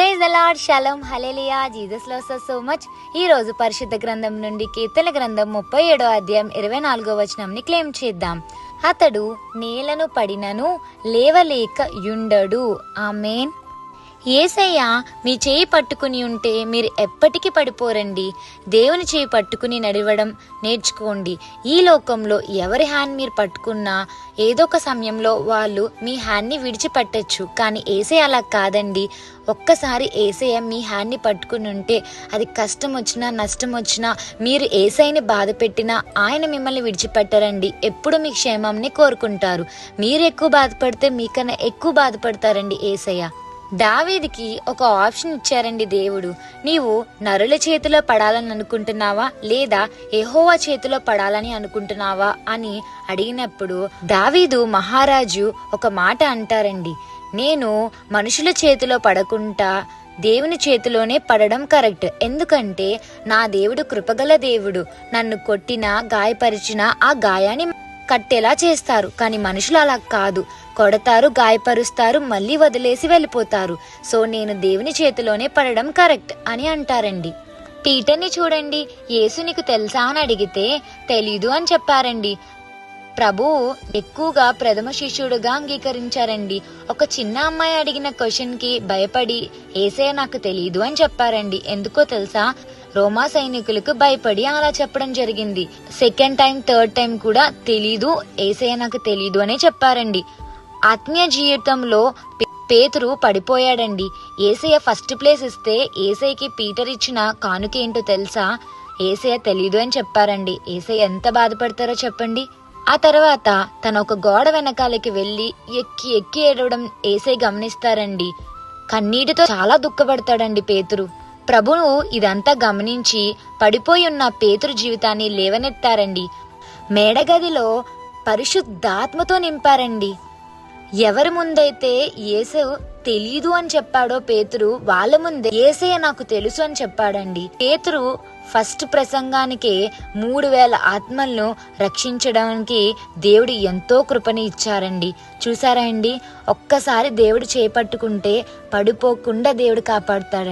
Praise the Lord shalom hallelujah Jesus loves so much ఈ రోజు పరిశుద్ధ గ్రంథం నుండి కీర్తన గ్రంథం ముప్పై ఏడో అధ్యాయం ఇరవై నాలుగో వచనంని క్లెయిమ్ చేద్దాం. అతడు నేలను పడినను లేవలేక యుండడు. ఆ మేన్ ఏసయ్య మీ చేయి పట్టుకుని ఉంటే మీరు ఎప్పటికీ పడిపోరండి. దేవుని చేయి పట్టుకుని నడవడం నేర్చుకోండి. ఈ లోకంలో ఎవరి హ్యాండ్ మీరు పట్టుకున్నా ఏదో ఒక సమయంలో వాళ్ళు మీ హ్యాండ్ని విడిచిపెట్టచ్చు. కానీ ఏసయ్య అలా కాదండి. ఒక్కసారి ఏసయ్య మీ హ్యాండ్ని పట్టుకుని ఉంటే అది కష్టం వచ్చినా నష్టం వచ్చినా మీరు ఏసైని బాధ పెట్టినా ఆయన మిమ్మల్ని విడిచిపెట్టరండి. ఎప్పుడు మీ క్షేమంని కోరుకుంటారు. మీరు ఎక్కువ బాధపడితే మీకన్నా ఎక్కువ బాధపడతారండి ఏసయ్య. దావీదికి ఒక ఆప్షన్ ఇచ్చారండి దేవుడు. నీవు నరుల చేతిలో పడాలని అనుకుంటున్నావా? లేదా ఎహోవా చేతిలో పడాలని అనుకుంటున్నావా? అని అడిగినప్పుడు దావీదు మహారాజు ఒక మాట అంటారండి. నేను మనుషుల చేతిలో పడకుండా దేవుని చేతిలోనే పడడం కరెక్ట్. ఎందుకంటే నా దేవుడు కృపగల దేవుడు. నన్ను కొట్టినా గాయపరిచినా ఆ గాయాన్ని కట్టేలా చేస్తారు. కానీ మనుషులు అలా కాదు. కొడతారు గాయపరుస్తారు మళ్ళీ వదిలేసి వెళ్ళిపోతారు. సో నేను దేవుని చేతిలోనే పడడం కరెక్ట్ అని అంటారండి. పీటర్ని చూడండి. యేసు నీకు తెలుసా అని అడిగితే తెలీదు అని చెప్పారండి. ప్రభువు ఎక్కువగా ప్రథమ శిష్యుడుగా అంగీకరించారండి. ఒక చిన్న అమ్మాయి అడిగిన క్వశ్చన్కి భయపడి ఏసే నాకు తెలియదు అని చెప్పారండి. ఎందుకో తెలుసా? రోమా సైనికులకు భయపడి అలా చెప్పడం జరిగింది. సెకండ్ టైం థర్డ్ టైం కూడా తెలీదు ఏసయ్య నాకు తెలీదు అనే చెప్పారండి. ఆత్మీయ జీవితంలో పేతురు పడిపోయాడండి. ఏసయ్య ఫస్ట్ ప్లేస్ ఇస్తే ఏసయ్యకి పీటర్ ఇచ్చిన కానుకేంటో తెలుసా? ఏసయ్య తెలీదు అని చెప్పారండి. ఏసయ్య ఎంత బాధపడతారో చెప్పండి. ఆ తర్వాత తన ఒక గోడ వెనకాలకి వెళ్ళి ఎక్కి ఎక్కి ఏడవడం ఏసై గమనిస్తారండి. కన్నీటితో చాలా దుఃఖపడతాడండి పేతురు. ప్రభువు ఇదంతా గమనించి పడిపోయి ఉన్న పేతురు జీవితాన్ని లేవనెత్తారండి. మేడగదిలో పరిశుద్ధాత్మతో నింపారండి. ఎవరి ముందైతే యేసు తెలీదు అని చెప్పాడో పేతురు వాళ్ళ ముందే ఏసయ్య నాకు తెలుసు అని చెప్పాడండి. పేతురు ఫస్ట్ ప్రసంగానికే మూడు వేల ఆత్మలను రక్షించడానికి దేవుడు ఎంతో కృపని ఇచ్చారండి. చూసారా అండి? ఒక్కసారి దేవుడు చేపట్టుకుంటే పడిపోకుండా దేవుడు కాపాడుతాడు